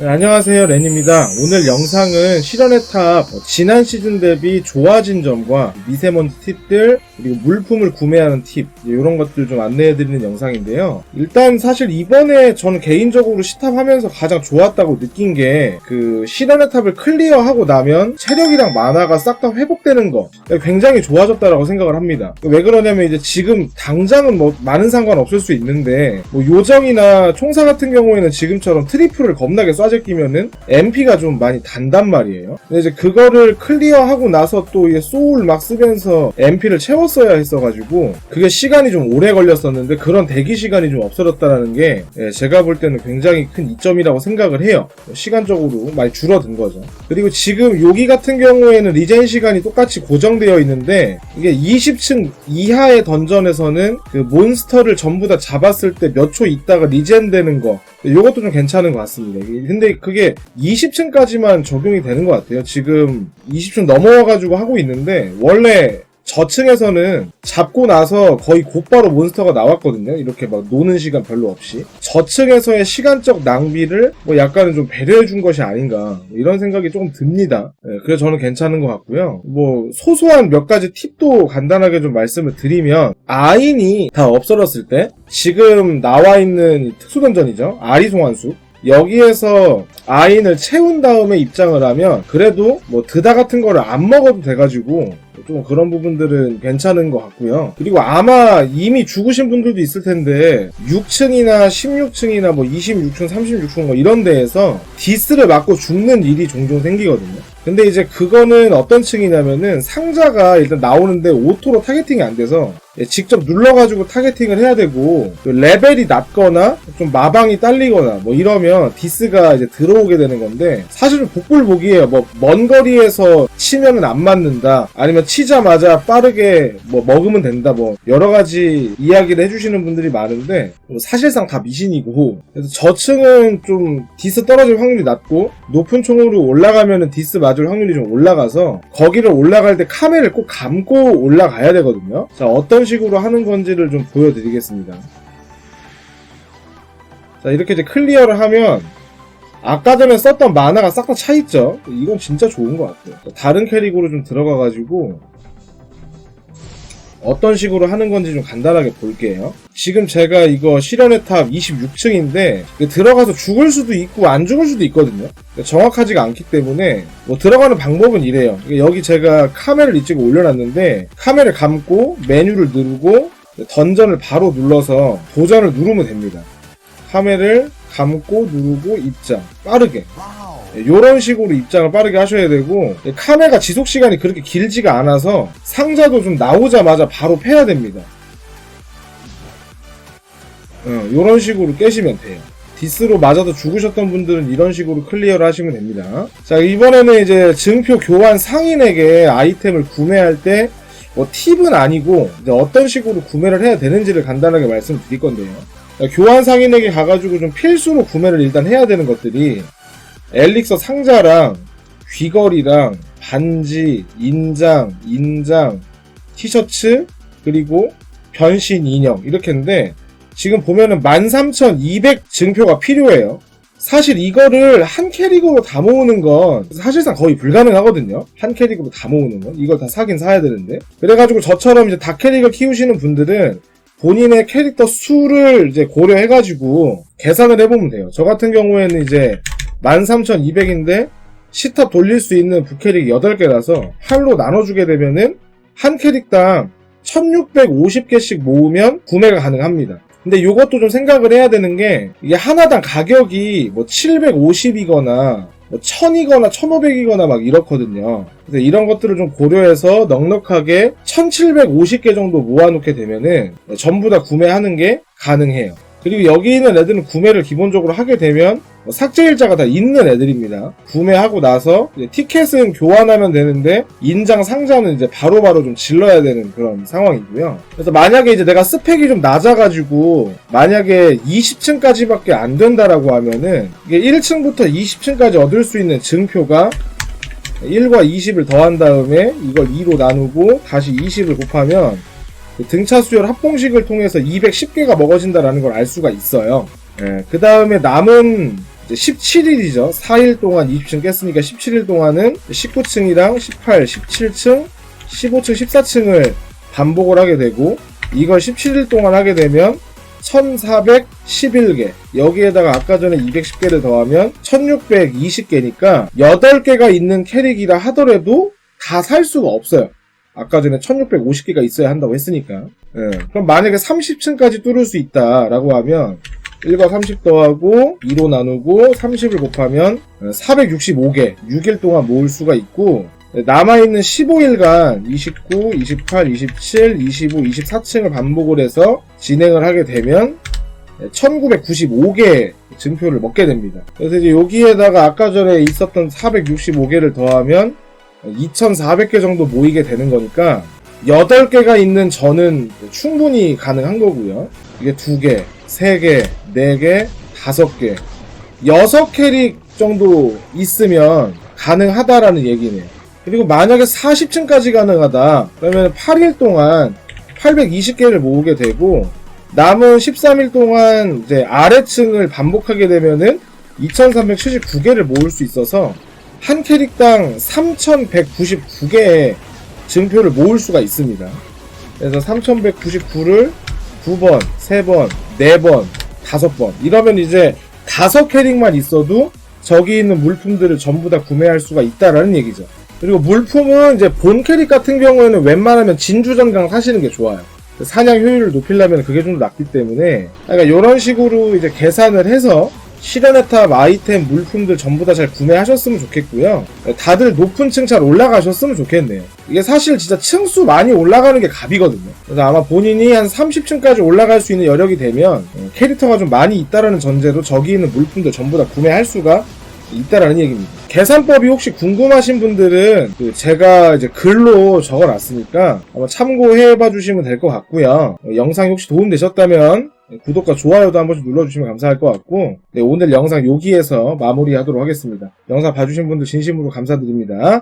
네, 안녕하세요. 렌입니다. 오늘 영상은 실현의 탑 어, 지난 시즌 대비 좋아진 점과 미세먼지 팁들 그리고 물품을 구매하는 팁 이런 것들 좀 안내해드리는 영상인데요. 일단 사실 이번에 저는 개인적으로 시탑하면서 가장 좋았다고 느낀 게그 실현의 탑을 클리어하고 나면 체력이랑 만화가 싹 다 회복되는 거. 굉장히 좋아졌다라고 생각을 합니다. 왜 그러냐면 이제 지금 당장은 뭐 많은 상관 없을 수 있는데 뭐 요정이나 총사 같은 경우에는 지금처럼 트리플을 겁나게 쏴제 끼면은 MP가 좀 많이 단단 말이에요. 근데 이제 그거를 클리어하고 나서 또 소울 막 쓰면서 MP를 채 웠어야 했어가지고 그게 시간이 좀 오래 걸렸었는데 그런 대기 시간이 좀 없어졌다라는 게 예, 제가 볼 때는 굉장히 큰 이점이라고 생각을 해요. 시간적으로 많이 줄어든 거죠. 그리고 지금 여기 같은 경우에는 리젠 시간이 똑같이 고정되어 있는데 이게 20층 이하의 던전에서는 그 몬스터를 전부 다 잡았을 때 몇 초 있다가 리젠 되는 거 이것도 좀 괜찮은 것 같습니다. 근데 그게 20층까지만 적용이 되는 것 같아요. 지금 20층 넘어와가지고 하고 있는데 원래 저층에서는 잡고 나서 거의 곧바로 몬스터가 나왔거든요. 이렇게 막 노는 시간 별로 없이. 저층에서의 시간적 낭비를 뭐 약간은 좀 배려해 준 것이 아닌가. 이런 생각이 조금 듭니다. 예, 그래서 저는 괜찮은 것 같고요. 뭐, 소소한 몇 가지 팁도 간단하게 좀 말씀을 드리면, 아인이 다 없어졌을 때, 지금 나와 있는 특수던전이죠. 아리송환수. 여기에서 아인을 채운 다음에 입장을 하면 그래도 뭐 드다 같은 거를 안 먹어도 돼가지고 좀 그런 부분들은 괜찮은 것 같고요. 그리고 아마 이미 죽으신 분들도 있을 텐데 6층이나 16층이나 뭐 26층, 36층 뭐 이런 데에서 디스를 맞고 죽는 일이 종종 생기거든요. 근데 이제 그거는 어떤 층이냐면은 상자가 일단 나오는데 오토로 타겟팅이 안 돼서 예, 직접 눌러가지고 타겟팅을 해야 되고 그 레벨이 낮거나 좀 마방이 딸리거나 뭐 이러면 디스가 이제 들어오게 되는 건데 사실은 복불복이에요. 뭐 먼 거리에서 치면은 안 맞는다 아니면 치자마자 빠르게 뭐 먹으면 된다 뭐 여러 가지 이야기를 해주시는 분들이 많은데 뭐 사실상 다 미신이고 그래서 저층은 좀 디스 떨어질 확률이 낮고 높은 총으로 올라가면은 디스 맞을 확률이 좀 올라가서 거기를 올라갈 때 카메를 꼭 감고 올라가야 되거든요. 자 어떤 식으로 하는 건지를 좀 보여드리겠습니다. 자 이렇게 이제 클리어를 하면 아까 전에 썼던 만화가 싹 다 차있죠? 이건 진짜 좋은 것 같아요. 다른 캐릭으로 좀 들어가가지고 어떤 식으로 하는 건지 좀 간단하게 볼게요. 지금 제가 이거 실현의 탑 26층인데 들어가서 죽을 수도 있고 안 죽을 수도 있거든요. 정확하지가 않기 때문에 뭐 들어가는 방법은 이래요. 여기 제가 카메라를 이쪽에 올려놨는데 카메라를 감고 메뉴를 누르고 던전을 바로 눌러서 도전을 누르면 됩니다. 카메라를 감고 누르고 입장 빠르게 이런 식으로 입장을 빠르게 하셔야 되고 카메가 지속 시간이 그렇게 길지가 않아서 상자도 좀 나오자마자 바로 패야 됩니다. 이런 식으로 깨시면 돼요. 디스로 맞아도 죽으셨던 분들은 이런 식으로 클리어를 하시면 됩니다. 자 이번에는 이제 증표 교환 상인에게 아이템을 구매할 때 뭐 팁은 아니고 어떤 식으로 구매를 해야 되는지를 간단하게 말씀드릴 건데요. 교환 상인에게 가가지고 좀 필수로 구매를 일단 해야 되는 것들이 엘릭서 상자랑 귀걸이랑 반지, 인장, 인장, 티셔츠, 그리고 변신 인형 이렇게 했는데 지금 보면은 13,200 증표가 필요해요. 사실 이거를 한 캐릭으로 다 모으는 건 사실상 거의 불가능하거든요. 한 캐릭으로 다 모으는 건. 이걸 다 사긴 사야 되는데. 그래가지고 저처럼 이제 다 캐릭을 키우시는 분들은 본인의 캐릭터 수를 이제 고려해가지고 계산을 해보면 돼요. 저 같은 경우에는 이제 13,200인데 시탑 돌릴 수 있는 부캐릭 8개라서 할로 나눠주게 되면은 한 캐릭당 1650개씩 모으면 구매가 가능합니다. 근데 이것도 좀 생각을 해야 되는 게 이게 하나당 가격이 뭐 750이거나 뭐 1000이거나 1500이거나 막 이렇거든요. 그래서 이런 것들을 좀 고려해서 넉넉하게 1750개 정도 모아놓게 되면은 전부 다 구매하는 게 가능해요. 그리고 여기 있는 애들은 구매를 기본적으로 하게 되면 뭐 삭제일자가 다 있는 애들입니다. 구매하고 나서 티켓은 교환하면 되는데 인장 상자는 이제 바로바로 바로 좀 질러야 되는 그런 상황이고요. 그래서 만약에 이제 내가 스펙이 좀 낮아가지고 만약에 20층까지밖에 안 된다라고 하면은 이게 1층부터 20층까지 얻을 수 있는 증표가 1과 20을 더한 다음에 이걸 2로 나누고 다시 20을 곱하면 그 등차 수열 합공식을 통해서 210개가 먹어진다라는 걸 알 수가 있어요. 예, 그 다음에 남은 17일이죠. 4일 동안 20층 깼으니까 17일 동안은 19층이랑 18, 17층, 15층, 14층을 반복을 하게 되고 이걸 17일 동안 하게 되면 1411개 여기에다가 아까 전에 210개를 더하면 1620개니까 8개가 있는 캐릭이라 하더라도 다 살 수가 없어요. 아까 전에 1650개가 있어야 한다고 했으니까. 예, 그럼 만약에 30층까지 뚫을 수 있다라고 하면 1과 30 더하고 2로 나누고 30을 곱하면 465개 6일 동안 모을 수가 있고 남아있는 15일간 29, 28, 27, 25, 24층을 반복을 해서 진행을 하게 되면 1995개 증표를 먹게 됩니다. 그래서 이제 여기에다가 아까 전에 있었던 465개를 더하면 2400개 정도 모이게 되는 거니까 8개가 있는 전은 충분히 가능한 거고요. 이게 2개, 3개, 4개, 5개, 6캐릭 정도 있으면 가능하다라는 얘기네요. 그리고 만약에 40층까지 가능하다. 그러면 8일 동안 820개를 모으게 되고 남은 13일 동안 이제 아래층을 반복하게 되면은 2379개를 모을 수 있어서 한 캐릭당 3199개의 증표를 모을 수가 있습니다. 그래서 3199를 두 번, 세 번, 네 번, 다섯 번 이러면 이제 다섯 캐릭만 있어도 저기 있는 물품들을 전부 다 구매할 수가 있다라는 얘기죠. 그리고 물품은 이제 본 캐릭 같은 경우에는 웬만하면 진주전강 사시는 게 좋아요. 사냥 효율을 높이려면 그게 좀더 낫기 때문에 그러니까 이런 식으로 이제 계산을 해서 실현의 탑 아이템 물품들 전부 다 잘 구매하셨으면 좋겠고요. 다들 높은 층 잘 올라가셨으면 좋겠네요. 이게 사실 진짜 층수 많이 올라가는 게 갑이거든요. 그래서 아마 본인이 한 30층까지 올라갈 수 있는 여력이 되면 어, 캐릭터가 좀 많이 있다라는 전제로 저기 있는 물품들 전부 다 구매할 수가 있다라는 얘기입니다. 계산법이 혹시 궁금하신 분들은 그 제가 이제 글로 적어놨으니까 한번 참고해 봐 주시면 될 것 같고요. 어, 영상이 혹시 도움되셨다면 구독과 좋아요도 한 번씩 눌러주시면 감사할 것 같고 네, 오늘 영상 여기에서 마무리하도록 하겠습니다. 영상 봐주신 분들 진심으로 감사드립니다.